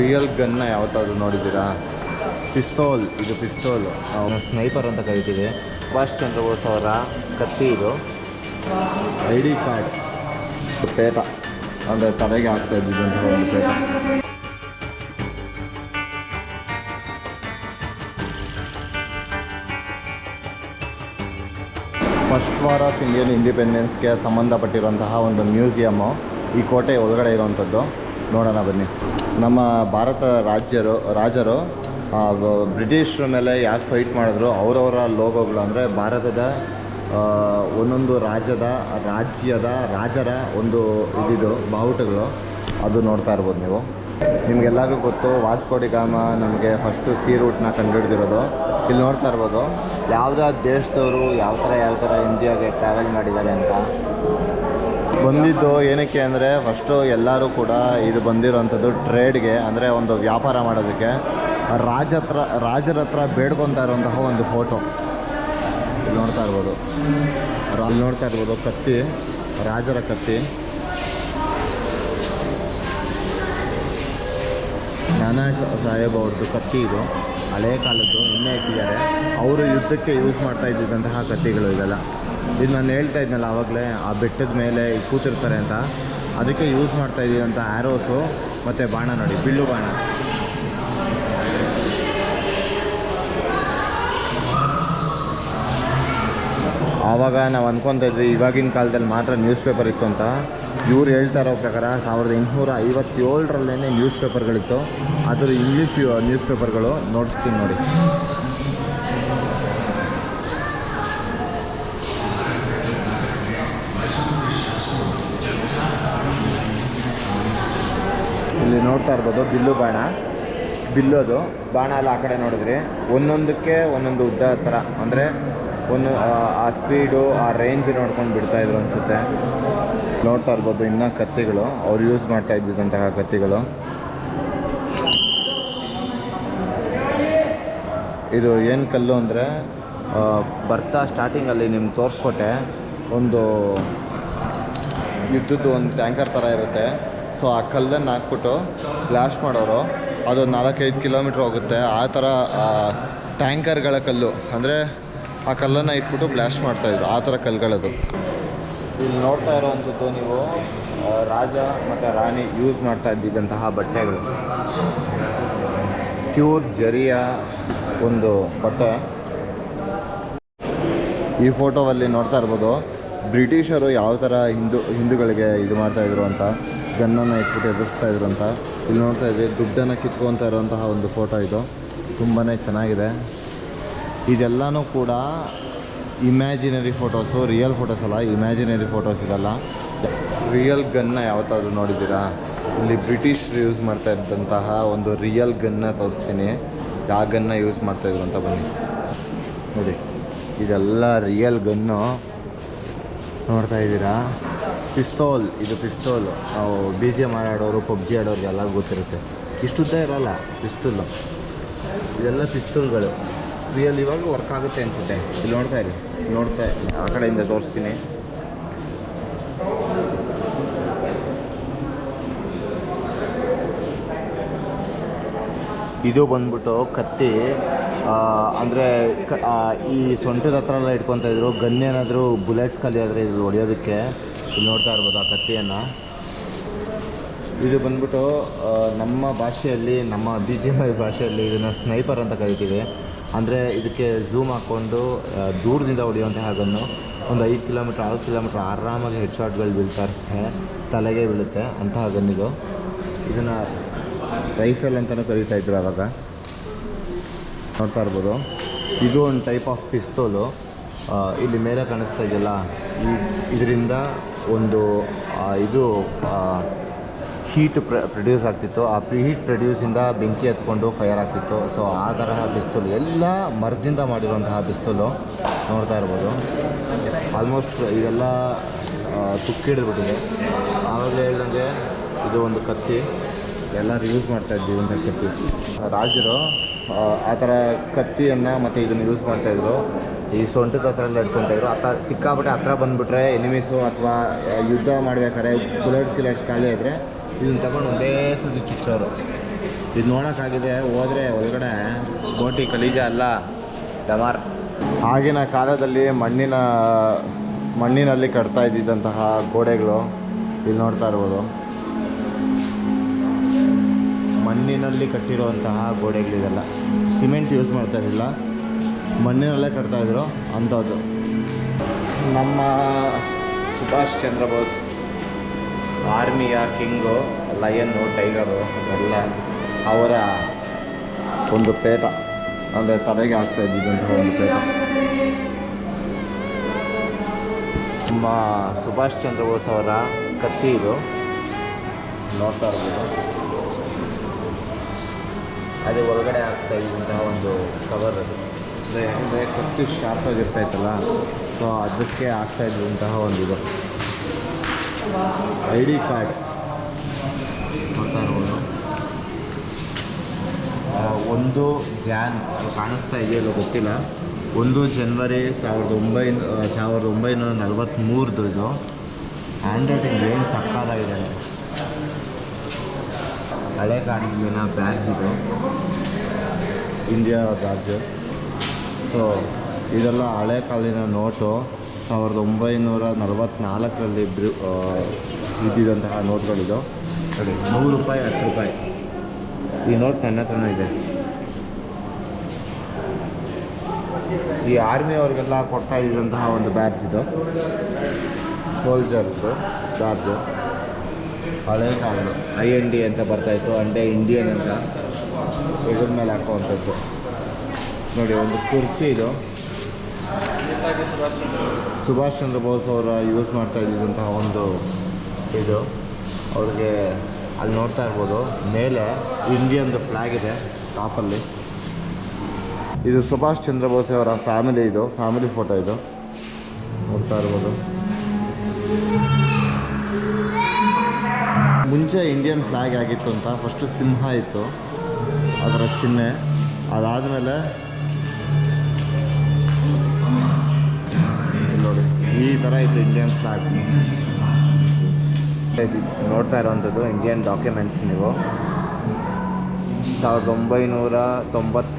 Real ಗನ್ನ ಯಾವತ್ತಾದ್ರು ನೋಡಿದ್ದೀರಾ? ಪಿಸ್ತೋಲ್ ಇದು ಪಿಸ್ತೋಲ್ ಅವನು ಸ್ನೈಪರ್ ಅಂತ ಕರಿತೀವಿ. ಸುಭಾಷ್ ಚಂದ್ರ ಬೋಸ್ ಅವರ ಕತ್ತಿ ಇದು. I D card. ಪೇಟ. ಅಂದರೆ ತಲೆಗೆ ಆಗ್ತಾ ಇದ್ದಿದ್ದಂತಹ ಒಂದು ಪೇಟ. ಫಸ್ಟ್ ವಾರ್ ಆಫ್ ಇಂಡಿಯನ್ ಇಂಡಿಪೆಂಡೆನ್ಸ್ಗೆ ಸಂಬಂಧಪಟ್ಟಿರುವಂತಹ ಒಂದು ಮ್ಯೂಸಿಯಮ್ಮು ಈ ಕೋಟೆ ಒಳಗಡೆ ಇರುವಂಥದ್ದು. ನೋಡೋಣ ಬನ್ನಿ. ನಮ್ಮ ಭಾರತ ರಾಜ್ಯರು, ರಾಜರು ಬ್ರಿಟಿಷರ ಮೇಲೆ ಯಾಕೆ ಫೈಟ್ ಮಾಡಿದ್ರು, ಅವರವರ ಲೋಗೋಗಳು ಅಂದರೆ ಭಾರತದ ಒಂದೊಂದು ರಾಜ್ಯದ ರಾಜ್ಯದ, ರಾಜರ ಒಂದು ಇದಿದು, ಬಾವುಟಗಳು. ಅದು ನೋಡ್ತಾ ಇರ್ಬೋದು ನೀವು. ನಿಮಗೆಲ್ಲರಿಗೂ ಗೊತ್ತು, ವಾಸ್ಕೋಡಿ ಗಾಮ ನಮಗೆ ಫಸ್ಟು ಸಿ ರೂಟ್ನ ಕಂಡುಹಿಡಿದಿರೋದು. ಇಲ್ಲಿ ನೋಡ್ತಾ ಇರ್ಬೋದು ಯಾವ್ದಾವ್ದು ದೇಶದವರು, ಯಾವ ಥರ ಯಾವ ಥರ ಇಂಡಿಯಾಗೆ ಟ್ರಾವೆಲ್ ಮಾಡಿದ್ದಾರೆ ಅಂತ. ಬಂದಿದ್ದು ಏನಕ್ಕೆ ಅಂದರೆ ಫಸ್ಟು ಎಲ್ಲರೂ ಕೂಡ ಇದು ಬಂದಿರೋವಂಥದ್ದು ಟ್ರೇಡ್ಗೆ ಅಂದರೆ ಒಂದು ವ್ಯಾಪಾರ ಮಾಡೋದಕ್ಕೆ ರಾಜ ಹತ್ರ, ರಾಜರ ಹತ್ರ ಬೇಡ್ಕೊತಾ ಇರುವಂತಹ ಒಂದು ಫೋಟೋ ನೋಡ್ತಾ ಇರ್ಬೋದು. ಅಲ್ಲಿ ನೋಡ್ತಾ ಇರ್ಬೋದು ಕತ್ತಿ, ರಾಜರ ಕತ್ತಿ. ನಾನಾ ಸಾಹೇಬ್ ಅವ್ರದ್ದು ಕತ್ತಿ ಇದು. ಹಳೆಯ ಕಾಲದ್ದು, ಇನ್ನೇ ಇಟ್ಟಿದ್ದಾರೆ. ಅವರು ಯುದ್ಧಕ್ಕೆ ಯೂಸ್ ಮಾಡ್ತಾ ಇದ್ದಿದ್ದಂತಹ ಕತ್ತಿಗಳು ಇದೆಲ್ಲ ಇದು ನಾನು ಹೇಳ್ತಾ ಇದ್ನಲ್ಲ ಆವಾಗಲೇ, ಆ ಬೆಟ್ಟದ ಮೇಲೆ ಕೂತಿರ್ತಾರೆ ಅಂತ. ಅದಕ್ಕೆ ಯೂಸ್ ಮಾಡ್ತಾ ಅಂತ ಆ್ಯರೋಸು ಮತ್ತು ಬಾಣ ನೋಡಿ, ಬಿಲ್ಲು ಬಾಣ. ಆವಾಗ ನಾವು ಅಂದ್ಕೊತಾ ಇದ್ವಿ, ಇವಾಗಿನ ಕಾಲದಲ್ಲಿ ಮಾತ್ರ ನ್ಯೂಸ್ ಪೇಪರ್ ಇತ್ತು ಅಂತ. ಇವ್ರು ಹೇಳ್ತಾ ಇರೋ ಪ್ರಕಾರ ಸಾವಿರದ ಎಂಟುನೂರ ಐವತ್ತೇಳರಲ್ಲೇ ನ್ಯೂಸ್ ಪೇಪರ್ಗಳಿತ್ತು ಅದರ ಇಂಗ್ಲೀಷ್ ನ್ಯೂಸ್ ಪೇಪರ್ಗಳು ನೋಡಿಸ್ತೀನಿ ನೋಡಿ. ನೋಡ್ತಾ ಇರ್ಬೋದು, ಬಿಲ್ಲು ಬಾಣ. ಬಿಲ್ಲು ಅದು. ಬಾಣ ಎಲ್ಲ ಆ ಕಡೆ ನೋಡಿದ್ರಿ. ಒಂದೊಂದಕ್ಕೆ ಒಂದೊಂದು ಉದ್ದ ಥರ. ಅಂದರೆ ಒಂದು, ಆ- ಸ್ಪೀಡು ಆ ರೇಂಜ್ ನೋಡ್ಕೊಂಡು ಬಿಡ್ತಾ ಇದ್ರು ಅನಿಸುತ್ತೆ. ನೋಡ್ತಾ ಇರ್ಬೋದು ಇನ್ನೂ ಕತ್ತಿಗಳು. ಅವ್ರು ಯೂಸ್ ಮಾಡ್ತಾ ಇದ್ದಿದ್ದಂತಹ ಕತ್ತಿಗಳು. ಇದು ಏನು ಕಲ್ಲು ಅಂದರೆ ಬರ್ತಾ ಸ್ಟಾರ್ಟಿಂಗಲ್ಲಿ ನಿಮ್ಗೆ ತೋರಿಸ್ಕೊಟ್ಟೆ. ಒಂದು ಯುದ್ಧದ್ದು ಒಂದು ಟ್ಯಾಂಕರ್ ಥರ ಇರುತ್ತೆ. ಸೊ ಆ ಕಲ್ಲನ್ನು ಹಾಕ್ಬಿಟ್ಟು ಬ್ಲಾಸ್ಟ್ ಮಾಡೋರು, ಅದು ನಾಲ್ಕೈದು ಕಿಲೋಮೀಟ್ರ್ ಹೋಗುತ್ತೆ. ಆ ಥರ ಟ್ಯಾಂಕರ್ಗಳ ಕಲ್ಲು, ಅಂದರೆ ಆ ಕಲ್ಲನ್ನು ಇಟ್ಬಿಟ್ಟು ಬ್ಲಾಸ್ಟ್ ಮಾಡ್ತಾಯಿದ್ರು ಆ ಥರ ಕಲ್ಲುಗಳದು. ಇಲ್ಲಿ ನೋಡ್ತಾ ಇರೋವಂಥದ್ದು ನೀವು ರಾಜ ಮತ್ತು ರಾಣಿ ಯೂಸ್ ಮಾಡ್ತಾ ಇದ್ದಿದ್ದಂತಹ ಬಟ್ಟೆಗಳು. ಪ್ಯೂರ್ ಜರಿಯ ಒಂದು ಬಟ್ಟೆ. ಈ ಫೋಟೋವಲ್ಲಿ ನೋಡ್ತಾ ಇರ್ಬೋದು, ಬ್ರಿಟಿಷರು ಯಾವ ಥರ ಹಿಂದೂ, ಹಿಂದೂಗಳಿಗೆ ಇದು ಮಾಡ್ತಾಯಿದ್ರು ಅಂತ. ಗನ್ನನ್ನು ಇಟ್ಬಿಟ್ಟು ಎದುರಿಸ್ತಾ ಇದ್ರು ಅಂತ. ಇಲ್ಲಿ ನೋಡ್ತಾ ಇದ್ವಿ, ದುಡ್ಡನ್ನು ಕಿತ್ಕೊತಾ ಇರುವಂತಹ ಒಂದು ಫೋಟೋ ಇದು. ತುಂಬಾ ಚೆನ್ನಾಗಿದೆ. ಇದೆಲ್ಲನೂ ಕೂಡ ಇಮ್ಯಾಜಿನರಿ ಫೋಟೋಸು ರಿಯಲ್ ಫೋಟೋಸ್ ಅಲ್ಲ ಇಮ್ಯಾಜಿನರಿ ಫೋಟೋಸ್ ಇದೆಲ್ಲ. ರಿಯಲ್ ಗನ್ನ ಯಾವತ್ತಾದ್ರೂ ನೋಡಿದ್ದೀರಾ? ಇಲ್ಲಿ ಬ್ರಿಟಿಷರು ಯೂಸ್ ಮಾಡ್ತಾ ಇದ್ದಂತಹ ಒಂದು ರಿಯಲ್ ಗನ್ನ ತೋರಿಸ್ತೀನಿ. ಯಾವ ಗನ್ನ ಯೂಸ್ ಮಾಡ್ತಾ ಮಾಡ್ತಾಯಿದ್ರು ಅಂತ ಬನ್ನಿ. ನೋಡಿ, ಇದೆಲ್ಲ ರಿಯಲ್ ಗನ್ನು ನೋಡ್ತಾ ಇದ್ದೀರಾ? ಪಿಸ್ತೋಲ್, ಇದು ಪಿಸ್ತೋಲ್. ನಾವು ಬಿ ಜಿ ಎಂ ಆಡೋರು ಪಬ್ಜಿ ಆಡೋರು ಎಲ್ಲ ಗೊತ್ತಿರುತ್ತೆ. ಇಷ್ಟುದ್ದ ಇರೋಲ್ಲ, ಪಿಸ್ತೂಲು. ಇದೆಲ್ಲ ಪಿಸ್ತೂಲ್ಗಳು. ರಿಯಲ್ ಇವಾಗ ವರ್ಕ್ ಆಗುತ್ತೆ ಅನಿಸುತ್ತೆ. ಇಲ್ಲಿ ನೋಡ್ತಾ ಇರಿ. ನೋಡ್ತಾ ಆ ಕಡೆಯಿಂದ ತೋರಿಸ್ತೀನಿ. ಇದು ಬಂದ್ಬಿಟ್ಟು ಕತ್ತಿ. ಅಂದರೆ ಈ ಸೊಂಟದ ಹತ್ರ ಎಲ್ಲ ಇಟ್ಕೊತಾ ಇದ್ರು. ಗನ್ ಏನಾದರೂ ಬುಲೆಟ್ಸ್ ಖಾಲಿ ಆದರೆ ಇದು ಹೊಡೆಯೋದಕ್ಕೆ. ಇಲ್ಲಿ ನೋಡ್ತಾ ಇರ್ಬೋದು ಆ ಕತ್ತಿಯನ್ನು ಇದು ಬಂದ್ಬಿಟ್ಟು ನಮ್ಮ ಭಾಷೆಯಲ್ಲಿ, ನಮ್ಮ ಬಿ ಜಿ ಎಂ ಐ ಭಾಷೆಯಲ್ಲಿ ಇದನ್ನು ಸ್ನೈಪರ್ ಅಂತ ಕರಿತೀವಿ. ಅಂದರೆ ಇದಕ್ಕೆ ಝೂಮ್ ಹಾಕ್ಕೊಂಡು ದೂರದಿಂದ ಹೊಡೆಯುವಂತಹ ಗನ್ನು ಒಂದು ಐದು ಕಿಲೋಮೀಟ್ರ್, ಆರು ಕಿಲೋಮೀಟ್ರ್ ಆರಾಮಾಗಿ ಹೆಡ್ ಶಾಟ್ಗಳು ಬೀಳ್ತಾ ಇರ್ತವೆ ತಲೆಗೆ ಬೀಳುತ್ತೆ ಅಂತಹ ಗನ್ನಿದು ಇದನ್ನು ರೈಫಲ್ ಅಂತಲೂ ಕರೀತಾ ಇದ್ರು ಆವಾಗ ನೋಡ್ತಾ ಇರ್ಬೋದು. ಇದು ಒಂದು ಟೈಪ್ ಆಫ್ ಪಿಸ್ತೋಲು ಇಲ್ಲಿ ಮೇಲೆ ಕಾಣಿಸ್ತಾ ಇದೆಯಲ್ಲ? ಈ, ಇದರಿಂದ ಒಂದು ಇದು ಹೀಟ್ ಪ್ರ ಪ್ರೊಡ್ಯೂಸ್ ಆಗ್ತಿತ್ತು. ಆ ಹೀಟ್ ಪ್ರೊಡ್ಯೂಸಿಂದ ಬೆಂಕಿ ಹತ್ಕೊಂಡು ಫೈರ್ ಆಗ್ತಿತ್ತು. ಸೊ ಆ ತರಹ ಪಿಸ್ತೂಲ್ ಎಲ್ಲ ಮರದಿಂದ ಮಾಡಿರುವಂತಹ ಪಿಸ್ತೂಲು ನೋಡ್ತಾ ಇರ್ಬೋದು. ಆಲ್ಮೋಸ್ಟ್ ಇದೆಲ್ಲ ತುಕ್ಕಿಡಿದ್ಬಿಟ್ಟಿದೆ ಆವಾಗ ಹೇಳ್ದಂಗೆ ಇದು ಒಂದು ಕತ್ತಿ. ಎಲ್ಲರೂ ಯೂಸ್ ಮಾಡ್ತಾ ಇದ್ದೀವಿ ಅಂತ ಕತ್ತಿ ರಾಜರು ಆ, ಥರ ಕತ್ತಿಯನ್ನು ಮತ್ತು ಇದನ್ನು ಯೂಸ್ ಮಾಡ್ತಾಯಿದ್ರು ಈ ಸೊಂಟದ ಹತ್ರ ಎಲ್ಲ ಇಟ್ಕೊತಾಯಿದ್ರು ಹತ್ರ ಸಿಕ್ಕಾಪಟ್ಟೆ ಹತ್ರ ಬಂದುಬಿಟ್ರೆ ಎನಿಮೀಸು ಅಥವಾ ಯುದ್ಧ ಮಾಡಬೇಕಾದ್ರೆ ಬುಲೆಟ್ಸ್ ಗಿಲೆಟ್ಸ್ ಖಾಲಿ ಆದರೆ ಇದನ್ನ ತಗೊಂಡು ಒಂದೇ ಸುದ್ದಿ ಚುಚ್ಚೋರು. ಇದು ನೋಡೋಕ್ಕಾಗಿದೆ ಹೋದರೆ ಒಳಗಡೆ ಗೋಟಿ ಕಲೀಜ ಅಲ್ಲ ಡಮಾರ್. ಆಗಿನ ಕಾಲದಲ್ಲಿ ಮಣ್ಣಿನ ಮಣ್ಣಿನಲ್ಲಿ ಕಟ್ತಾ ಇದ್ದಿದ್ದಂತಹ ಗೋಡೆಗಳು ಇಲ್ಲಿ ನೋಡ್ತಾ ಇರ್ಬೋದು. ಮಣ್ಣಿನಲ್ಲಿ ಕಟ್ಟಿರುವಂತಹ ಗೋಡೆಗಳಿದೆಲ್ಲ. ಸಿಮೆಂಟ್ ಯೂಸ್ ಮಾಡ್ತಾ ಇರಲಿಲ್ಲ. ಮಣ್ಣಿನಲ್ಲೇ ಕಟ್ತಾಯಿದ್ರು ಅಂಥದ್ದು. ನಮ್ಮ ಸುಭಾಷ್ ಚಂದ್ರ ಬೋಸ್, ಆರ್ಮಿಯ ಕಿಂಗು ಲಯನ್ನು ಟೈಗರು, ಎಲ್ಲ ಅವರ ಒಂದು ಪೇಟ. ಅಂದರೆ ತಲೆಗೆ ಆಗ್ತಾ ಇದ್ದಿದ್ದಂತಹ ಒಂದು ಪೇಟ. ನಮ್ಮ ಸುಭಾಷ್ ಚಂದ್ರ ಬೋಸ್ ಅವರ ಕತ್ತಿ ಇದು. ನೋಡ್ತಾ ಇರ್ಬೋದು. ಅದು ಒಳಗಡೆ ಆಗ್ತಾ ಇದ್ದಂತಹ ಒಂದು ಕವರ್ ಅದು. ಅಂದರೆ ಯಾಕಂದರೆ ಶಾರ್ಪ್ ಆಗಿರ್ತಾ ಇತ್ತಲ್ಲ ಸೊ ಅದಕ್ಕೆ ಆಗ್ತಾ ಇದ್ದಂತಹ ಒಂದು ಇದು. I D card. ನೋಡ್ತಾ ಇರ್ಬೋದು. ಒಂದು ಜಾನ್ ಕಾಣಿಸ್ತಾ ಇದೆಯಲ್ಲ ಗೊತ್ತಿಲ್ಲ. ಒಂದು ಜನ್ವರಿ ಸಾವಿರದ ಒಂಬೈನೂ ಸಾವಿರದ ಒಂಬೈನೂರ ನಲವತ್ತ್ಮೂರದು ಇದು. ಹ್ಯಾಂಡ್ ರೈಟಿಂಗ್ ಏನು ಸಕ್ಕತ್ತಾಗಿದೆ ಹಳೆ ಕಾಡಿನ ಬ್ಯಾಗ್ಸ್ ಇದು. ಇಂಡಿಯಾ ರಾಜ್ಯ ಸೊ ಇದೆಲ್ಲ ಹಳೆ ಕಾಲಿನ ನೋಟು ಸಾವಿರದ ಒಂಬೈನೂರ ನಲವತ್ತ್ನಾಲ್ಕರಲ್ಲಿ ಬ್ರಿ ಇದ್ದಿದ್ದಂತಹ ನೋಟ್ಗಳಿದು ನೋಡಿ ನೂರು ರೂಪಾಯಿ ಹತ್ತು ರೂಪಾಯಿ. ಈ ನೋಟ್ ನನ್ನ ಹತ್ರನೂ ಇದೆ. ಈ ಆರ್ಮಿ ಅವರಿಗೆಲ್ಲ ಕೊಡ್ತಾ ಇದ್ದಂತಹ ಒಂದು ಬ್ಯಾಡ್ಜ್ ಇದು. ಸೋಲ್ಜರ್ಸು ಬ್ಯಾಡ್ಜು ಹಳೆ ಕಾಲದ್ದು ಐ ಎನ್ ಡಿ ಅಂತ ಬರ್ತಾಯಿತ್ತು ಅಂಡೆ ಇಂಡಿಯನ್ ಅಂತ. ಇದ್ರ ಮೇಲೆ ಹಾಕುವಂಥದ್ದು. ನೋಡಿ, ಒಂದು ಕುರ್ಚಿ ಇದು. ಸುಭಾಷ್ ಚಂದ್ರ ಬೋಸ್ ಅವರ ಯೂಸ್ ಮಾಡ್ತಾ ಇದ್ದಂತಹ ಒಂದು ಇದು. ಅವ್ರಿಗೆ ಅಲ್ಲಿ ನೋಡ್ತಾ ಇರ್ಬೋದು. ಮೇಲೆ ಇಂಡಿಯನ್ದು ಫ್ಲ್ಯಾಗ್ ಇದೆ ಟಾಪಲ್ಲಿ ಇದು ಸುಭಾಷ್ ಚಂದ್ರ ಬೋಸ್ ಅವರ ಫ್ಯಾಮಿಲಿ ಇದು ಫ್ಯಾಮಿಲಿ ಫೋಟೋ ಇದು. ನೋಡ್ತಾ ಇರ್ಬೋದು. ಮುಂಚೆ ಇಂಡಿಯನ್ ಫ್ಲ್ಯಾಗ್ ಆಗಿತ್ತು ಅಂತ ಫಸ್ಟು ಸಿಂಹ ಇತ್ತು. ಅದರ ಚಿಹ್ನೆ. ಅದಾದಮೇಲೆ ನೋಡಿ, ಈ ಥರ ಇತ್ತು ಇಂಡಿಯನ್ ಫ್ಲ್ಯಾಗ್ ನೋಡ್ತಾ ಇರೋವಂಥದ್ದು ಇಂಡಿಯನ್ ಡಾಕ್ಯುಮೆಂಟ್ಸ್ ನೀವು. ಸಾವಿರದ ಒಂಬೈನೂರ ತೊಂಬತ್ತ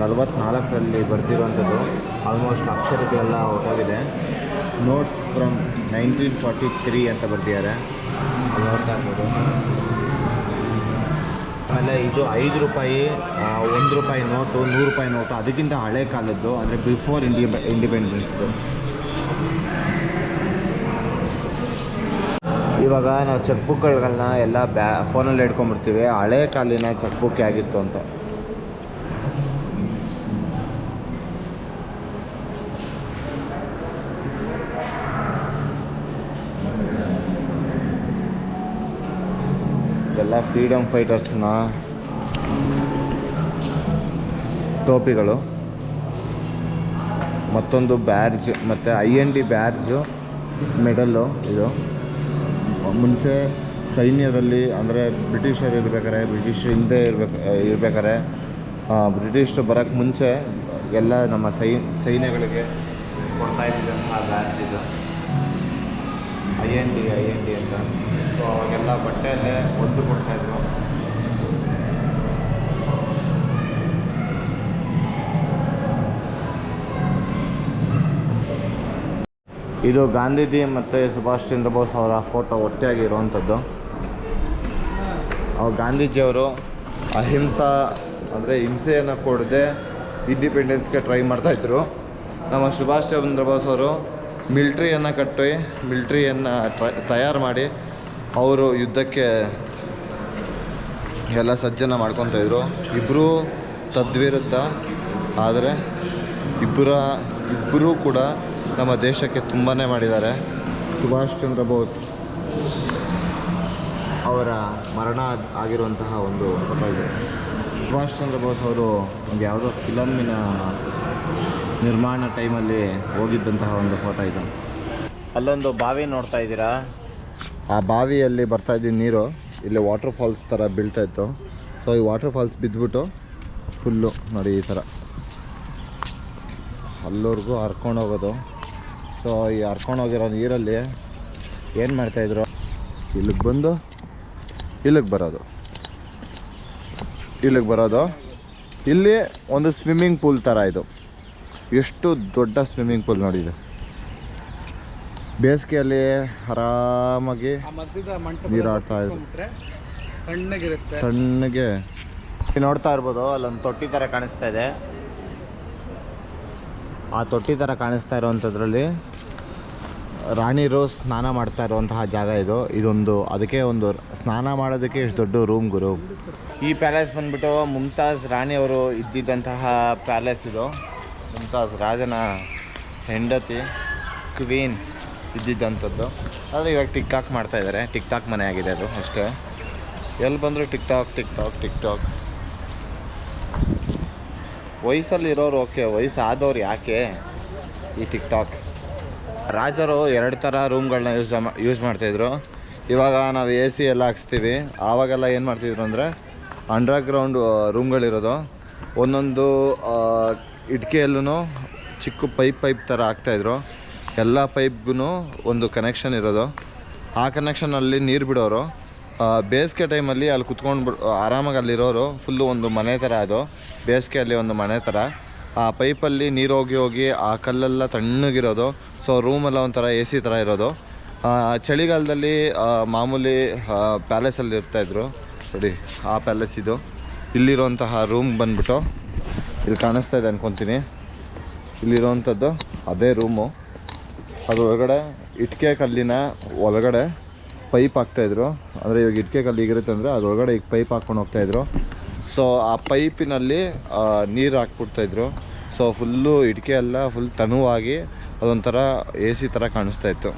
ನಲವತ್ತ್ನಾಲ್ಕರಲ್ಲಿ ಬರ್ತಿರುವಂಥದ್ದು ಆಲ್ಮೋಸ್ಟ್ ಅಕ್ಷರಗಳೆಲ್ಲ ಹೊರಟೋಗಿದೆ notes from nineteen forty three ಅಂತ ಬರ್ತಿದ್ದಾರೆ ಆಮೇಲೆ ಇದು ಐದು ರೂಪಾಯಿ ಒಂದು ರೂಪಾಯಿ ನೋಟು, ನೂರು ರೂಪಾಯಿ ನೋಟು, ಅದಕ್ಕಿಂತ ಹಳೆ ಕಾಲದ್ದು, ಅಂದರೆ ಬಿಫೋರ್ ಇಂಡಿ ಇಂಡಿಪೆಂಡೆನ್ಸ್ದು ಇವಾಗ ನಾವು ಚೆಕ್ ಬುಕ್ಗಳನ್ನ ಎಲ್ಲ ಬ್ಯಾ ಫೋನಲ್ಲಿ ಇಟ್ಕೊಂಡ್ಬಿಡ್ತೀವಿ ಹಳೆ ಕಾಲಿನ ಚೆಕ್ ಬುಕ್ ಆಗಿತ್ತು ಅಂತ ಇದೆಲ್ಲ ಫ್ರೀಡಮ್ ಫೈಟರ್ಸ್ನ ಟೋಪಿಗಳು. ಮತ್ತೊಂದು ಬ್ಯಾರ್ಜ್ ಮತ್ತು I N D badge medal ಇದು. ಮುಂಚೆ ಸೈನ್ಯದಲ್ಲಿ, ಅಂದರೆ ಬ್ರಿಟಿಷರು ಇರ್ಬೇಕಾರೆ ಬ್ರಿಟಿಷ್ ಹಿಂದೆ ಇರ್ಬೇಕು, ಇರ್ಬೇಕಾರೆ ಬ್ರಿಟಿಷರು ಬರೋಕ್ಕೆ ಮುಂಚೆ ಎಲ್ಲ ನಮ್ಮ ಸೈ, ಸೈನ್ಯಗಳಿಗೆ ಕೊಡ್ತಾ ಇದ್ದಂತಹ ಬ್ಯಾರ್ಜ್ ಇದು. I N D I N D ಅಂತ. ಸೊ ಅವಾಗೆಲ್ಲ ಬಟ್ಟೆಯಲ್ಲೇ ಒಂದು ಕೊಡ್ತಾಯಿದ್ರು ಇದು ಗಾಂಧೀಜಿ ಮತ್ತು ಸುಭಾಷ್ ಚಂದ್ರ ಬೋಸ್ ಅವರ ಫೋಟೋ ಒಟ್ಟೆಯಾಗಿ ಇರುವಂಥದ್ದು ಗಾಂಧೀಜಿಯವರು ಅಹಿಂಸಾ ಅಂದರೆ ಹಿಂಸೆಯನ್ನು ಕೊಡದೆ ಇಂಡಿಪೆಂಡೆನ್ಸ್ಗೆ ಟ್ರೈ ಮಾಡ್ತಾಯಿದ್ರು ನಮ್ಮ ಸುಭಾಷ್ ಚಂದ್ರ ಬೋಸ್ ಅವರು ಮಿಲ್ಟ್ರಿಯನ್ನು ಕಟ್ಟಿ ಮಿಲ್ಟ್ರಿಯನ್ನು ತಯಾರು ಮಾಡಿ ಅವರು ಯುದ್ಧಕ್ಕೆ ಎಲ್ಲ ಸಜ್ಜನ ಮಾಡ್ಕೊತಾಯಿದ್ರು ಇಬ್ಬರೂ ತದ್ವಿರುದ್ಧ. ಆದರೆ ಇಬ್ಬರ, ಇಬ್ಬರೂ ಕೂಡ ನಮ್ಮ ದೇಶಕ್ಕೆ ತುಂಬಾ ಮಾಡಿದ್ದಾರೆ. ಸುಭಾಷ್ ಚಂದ್ರ ಬೋಸ್ ಅವರ ಮರಣ ಆಗಿರುವಂತಹ ಒಂದು ಫೋಟೋ ಇದೆ. ಸುಭಾಷ್ ಚಂದ್ರ ಬೋಸ್ ಅವರು ಒಂದು ಯಾವುದೋ ಫಿಲಮ್ಮಿನ ನಿರ್ಮಾಣ ಟೈಮಲ್ಲಿ ಹೋಗಿದ್ದಂತಹ ಒಂದು ಫೋಟೋ ಇದು. ಅಲ್ಲೊಂದು ಬಾವಿ ನೋಡ್ತಾ ಇದ್ದೀರಾ? ಆ ಬಾವಿಯಲ್ಲಿ ಬರ್ತಾ ಇದ್ದ ನೀರು ಇಲ್ಲಿ ವಾಟರ್ ಫಾಲ್ಸ್ ಥರ ಬೀಳ್ತಾ ಇತ್ತು. ಸೊ ಈ ವಾಟರ್ ಫಾಲ್ಸ್ ಬಿದ್ದುಬಿಟ್ಟು ಫುಲ್ಲು ನೋಡಿ ಈ ಥರ ಅಲ್ಲೋರ್ಗು ಹರ್ಕೊಂಡು ಹೋಗೋದು. ಸೊ ಈ ಹರ್ಕೊಂಡು ಹೋಗಿರೋ ನೀರಲ್ಲಿ ಏನು ಮಾಡ್ತಾಯಿದ್ರು ಇಲ್ಲಿಗೆ ಬಂದು ಇಲ್ಲಿಗೆ ಬರೋದು. ಇಲ್ಲಿಗೆ ಬರೋದು. ಇಲ್ಲಿ ಒಂದು ಸ್ವಿಮ್ಮಿಂಗ್ ಪೂಲ್ ಥರ ಇದು. ಎಷ್ಟು ದೊಡ್ಡ ಸ್ವಿಮ್ಮಿಂಗ್ ಪೂಲ್ ನೋಡಿದೆ ಬೇಸಿಗೆಯಲ್ಲಿ ಆರಾಮಾಗಿ ನೀರಾಡ್ತಾ ಇದ್ರು ತಣ್ಣಗಿರುತ್ತೆ. ತಣ್ಣಗೆ. ನೋಡ್ತಾ ಇರ್ಬೋದು ಅಲ್ಲೊಂದು ತೊಟ್ಟಿ ಥರ ಕಾಣಿಸ್ತಾ ಇದೆ. ಆ ತೊಟ್ಟಿ ಥರ ಕಾಣಿಸ್ತಾ ಇರುವಂಥದ್ರಲ್ಲಿ ರಾಣಿರು ಸ್ನಾನ ಮಾಡ್ತಾ ಇರುವಂತಹ ಜಾಗ ಇದು. ಇದೊಂದು ಅದಕ್ಕೆ ಒಂದು ಸ್ನಾನ ಮಾಡೋದಕ್ಕೆ ಎಷ್ಟು ದೊಡ್ಡ ರೂಮ್ ಗುರು. ಈ ಪ್ಯಾಲೇಸ್ ಬಂದ್ಬಿಟ್ಟು ಮುಮ್ತಾಜ್ ರಾಣಿಯವರು ಇದ್ದಿದ್ದಂತಹ ಪ್ಯಾಲೇಸ್ ಇದು. ಮುಮ್ತಾಜ್ ರಾಜನ ಹೆಂಡತಿ ಕ್ವೀನ್ ಇದ್ದಿದ್ದಂಥದ್ದು ಆದರೆ ಇವಾಗ ಟಿಕ್ ಟಾಕ್ ಮಾಡ್ತಾ ಇದ್ದಾರೆ ಟಿಕ್ ಟಾಕ್ ಮನೆ ಆಗಿದೆ ಅದು ಅಷ್ಟೇ. ಎಲ್ಲಿ ಬಂದರೂ tik tok tik tok tik tok ವಯಸ್ಸಲ್ಲಿರೋರು okay, ವಯಸ್ಸಾದವ್ರು ಯಾಕೆ ಈ ಟಿಕ್ ಟಾಕ್ ರಾಜರು ಎರಡು ಥರ ರೂಮ್ಗಳನ್ನ ಯೂಸ್ ಯೂಸ್ ಮಾಡ್ತಾಯಿದ್ರು ಇವಾಗ ನಾವು ಎ ಸಿ ಎಲ್ಲ ಹಾಕ್ಸ್ತೀವಿ. ಆವಾಗೆಲ್ಲ ಏನು ಮಾಡ್ತಿದ್ರು ಅಂದರೆ ಅಂಡರ್ಗ್ರೌಂಡ್ ರೂಮ್ಗಳಿರೋದು. ಒಂದೊಂದು ಇಟ್ಕೆಯಲ್ಲೂ ಚಿಕ್ಕ ಪೈಪ್ ಪೈಪ್ ಥರ ಹಾಕ್ತಾಯಿದ್ರು ಎಲ್ಲ ಪೈಪ್ಗೂ ಒಂದು ಕನೆಕ್ಷನ್ ಇರೋದು. ಆ ಕನೆಕ್ಷನಲ್ಲಿ ನೀರು ಬಿಡೋರು. ಬೇಸಿಗೆ ಟೈಮಲ್ಲಿ ಅಲ್ಲಿ ಕುತ್ಕೊಂಡು ಬಿಡ್ ಆರಾಮಾಗಿ ಅಲ್ಲಿರೋರು. ಫುಲ್ಲು ಒಂದು ಮನೆ ಥರ ಅದು. ಬೇಸಿಗೆಯಲ್ಲಿ ಒಂದು ಮನೆ ಥರ. ಆ ಪೈಪಲ್ಲಿ ನೀರು ಹೋಗಿ ಹೋಗಿ ಆ ಕಲ್ಲೆಲ್ಲ ತಣ್ಣಗಿರೋದು. ಸೊ ರೂಮೆಲ್ಲ ಒಂಥರ ಎ ಸಿ ಥರ ಇರೋದು. ಚಳಿಗಾಲದಲ್ಲಿ ಮಾಮೂಲಿ ಪ್ಯಾಲೇಸಲ್ಲಿ ಇರ್ತಾಯಿದ್ರು ನೋಡಿ, ಆ ಪ್ಯಾಲೇಸ್ ಇದು. ಇಲ್ಲಿರುವಂತಹ ರೂಮ್ ಬಂದ್ಬಿಟ್ಟು. ಇಲ್ಲಿ ಕಾಣಿಸ್ತಾ ಇದೆ ಅಂದ್ಕೊತೀನಿ ಇಲ್ಲಿರುವಂಥದ್ದು ಅದೇ ರೂಮು ಅದು ಒಳಗಡೆ ಇಟ್ಕೆ ಕಲ್ಲಿನ ಒಳಗಡೆ ಪೈಪ್ ಹಾಕ್ತಾಯಿದ್ರು ಅಂದರೆ ಇವಾಗ ಇಟ್ಕೆ ಕಲ್ಲು ಈಗಿರುತ್ತೆ ಅಂದರೆ ಅದರೊಳಗಡೆ ಈಗ ಪೈಪ್ ಹಾಕ್ಕೊಂಡು ಹೋಗ್ತಾಯಿದ್ರು ಸೊ ಆ ಪೈಪಿನಲ್ಲಿ ನೀರು ಹಾಕ್ಬಿಡ್ತಾಯಿದ್ರು ಸೊ ಫುಲ್ಲು ಇಟ್ಕೆ ಎಲ್ಲ ಫುಲ್ ತನುವಾಗಿ ಅದೊಂಥರ ಎ ಸಿ ಥರ ಕಾಣಿಸ್ತಾ ಇತ್ತು.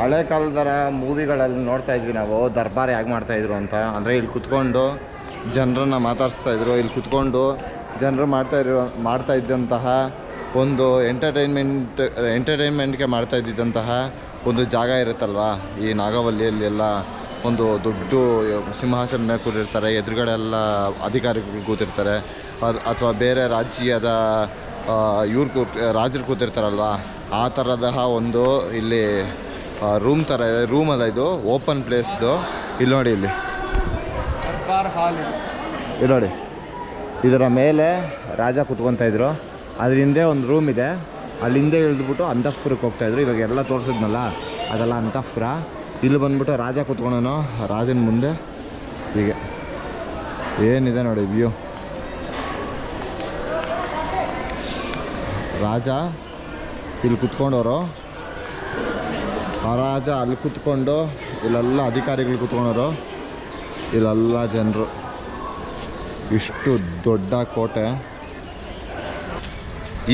ಹಳೆ ಕಾಲದ ಮೂವಿಗಳಲ್ಲಿ ನೋಡ್ತಾ ಇದ್ವಿ ನಾವು, ದರ್ಬಾರ್ ಹೇಗೆ ಮಾಡ್ತಾಯಿದ್ರು ಅಂತ. ಅಂದರೆ ಇಲ್ಲಿ ಕುತ್ಕೊಂಡು ಜನರನ್ನ ಮಾತಾಡಿಸ್ತಾ ಇದ್ರು. ಇಲ್ಲಿ ಕುತ್ಕೊಂಡು ಜನರು ಮಾಡ್ತಾ ಇರೋ ಮಾಡ್ತಾ ಇದ್ದಂತಹ ಒಂದು ಎಂಟರ್ಟೈನ್ಮೆಂಟ್ ಎಂಟರ್ಟೈನ್ಮೆಂಟ್ಗೆ ಮಾಡ್ತಾ ಇದ್ದಿದ್ದಂತಹ ಒಂದು ಜಾಗ ಇರುತ್ತಲ್ವಾ? ಈ ನಾಗವಲ್ಲಿಯಲ್ಲಿ ಎಲ್ಲ ಒಂದು ದೊಡ್ಡ ಸಿಂಹಾಸನ ಮೇಲೆ ಕೂತಿರ್ತಾರೆ ಎದುರುಗಡೆ ಎಲ್ಲ ಅಧಿಕಾರಿಗಳು ಕೂತಿರ್ತಾರೆ ಅಥವಾ ಬೇರೆ ರಾಜ್ಯದ ಇವ್ರು ಕೂತ್ ರಾಜರು ಕೂತಿರ್ತಾರಲ್ವ? ಆ ಥರದ ಒಂದು ಇಲ್ಲಿ ರೂಮ್ ಥರ ಇದೆ ರೂಮ್ ಅಲ್ಲ ಇದು ಓಪನ್ ಪ್ಲೇಸ್ದು ಇಲ್ಲಿ ನೋಡಿ ಇಲ್ಲಿ. ಇಲ್ಲಿ ನೋಡಿ. ಇದರ ಮೇಲೆ ರಾಜ ಕೂತ್ಕೊತಾಯಿದ್ರು ಇದ್ರು. ಅದ್ರ ಹಿಂದೆ ಒಂದು ರೂಮ್ ಇದೆ. ಅಲ್ಲಿ ಹಿಂದೆ ಇಳಿದ್ಬಿಟ್ಟು ಅಂತಃಪುರಕ್ಕೆ ಹೋಗ್ತಾಯಿದ್ರು ಇವಾಗ ಎಲ್ಲ ತೋರಿಸಿದ್ನಲ್ಲ, ಅದೆಲ್ಲ ಅಂತಃಪುರ. ಇಲ್ಲಿ ಬಂದ್ಬಿಟ್ಟು ರಾಜ ಕುತ್ಕೊಂಡನು. ರಾಜನ ಮುಂದೆ. ಹೀಗೆ. ಏನಿದೆ ನೋಡಿ ವ್ಯೂ ರಾಜ ಇಲ್ಲಿ ಕುತ್ಕೊಂಡವರು. ಆ ರಾಜ ಅಲ್ಲಿ ಕುತ್ಕೊಂಡು ಇಲ್ಲೆಲ್ಲ ಅಧಿಕಾರಿಗಳು ಕುತ್ಕೊಂಡವರು. ಇಲ್ಲೆಲ್ಲ ಜನರು. ಇಷ್ಟು ದೊಡ್ಡ ಕೋಟೆ.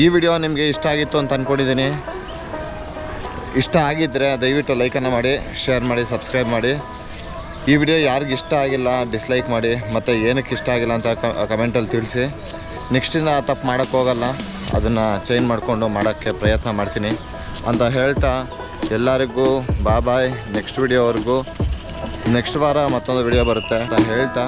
ಈ ವಿಡಿಯೋ ನಿಮಗೆ ಇಷ್ಟ ಆಗಿತ್ತು ಅಂತ ಅಂದ್ಕೊಂಡಿದ್ದೀನಿ ಇಷ್ಟ ಆಗಿದ್ದರೆ ದಯವಿಟ್ಟು ಲೈಕನ್ನು ಮಾಡಿ ಶೇರ್ ಮಾಡಿ ಸಬ್ಸ್ಕ್ರೈಬ್ ಮಾಡಿ. ಈ ವಿಡಿಯೋ ಯಾರಿಗೆ ಇಷ್ಟ ಆಗಿಲ್ಲ ಡಿಸ್ಲೈಕ್ ಮಾಡಿ, ಮತ್ತು ಏನಕ್ಕೆ ಇಷ್ಟ ಆಗಿಲ್ಲ ಅಂತ ಕಮೆಂಟಲ್ಲಿ ತಿಳಿಸಿ. ನೆಕ್ಸ್ಟಿಂದ ತಪ್ಪು ಮಾಡೋಕ್ಕೆ ಹೋಗಲ್ಲ. ಅದನ್ನು ಚೇಂಜ್ ಮಾಡಿಕೊಂಡು ಮಾಡೋಕ್ಕೆ ಪ್ರಯತ್ನ ಮಾಡ್ತೀನಿ. ಅಂತ ಹೇಳ್ತಾ ಎಲ್ಲರಿಗೂ ಬಾ ಬಾಯ್ ನೆಕ್ಸ್ಟ್ ವಿಡಿಯೋವರೆಗೂ ನೆಕ್ಸ್ಟ್ ವಾರ ಮತ್ತೊಂದು ವಿಡಿಯೋ ಬರುತ್ತೆ ಅಂತ ಹೇಳ್ತಾ.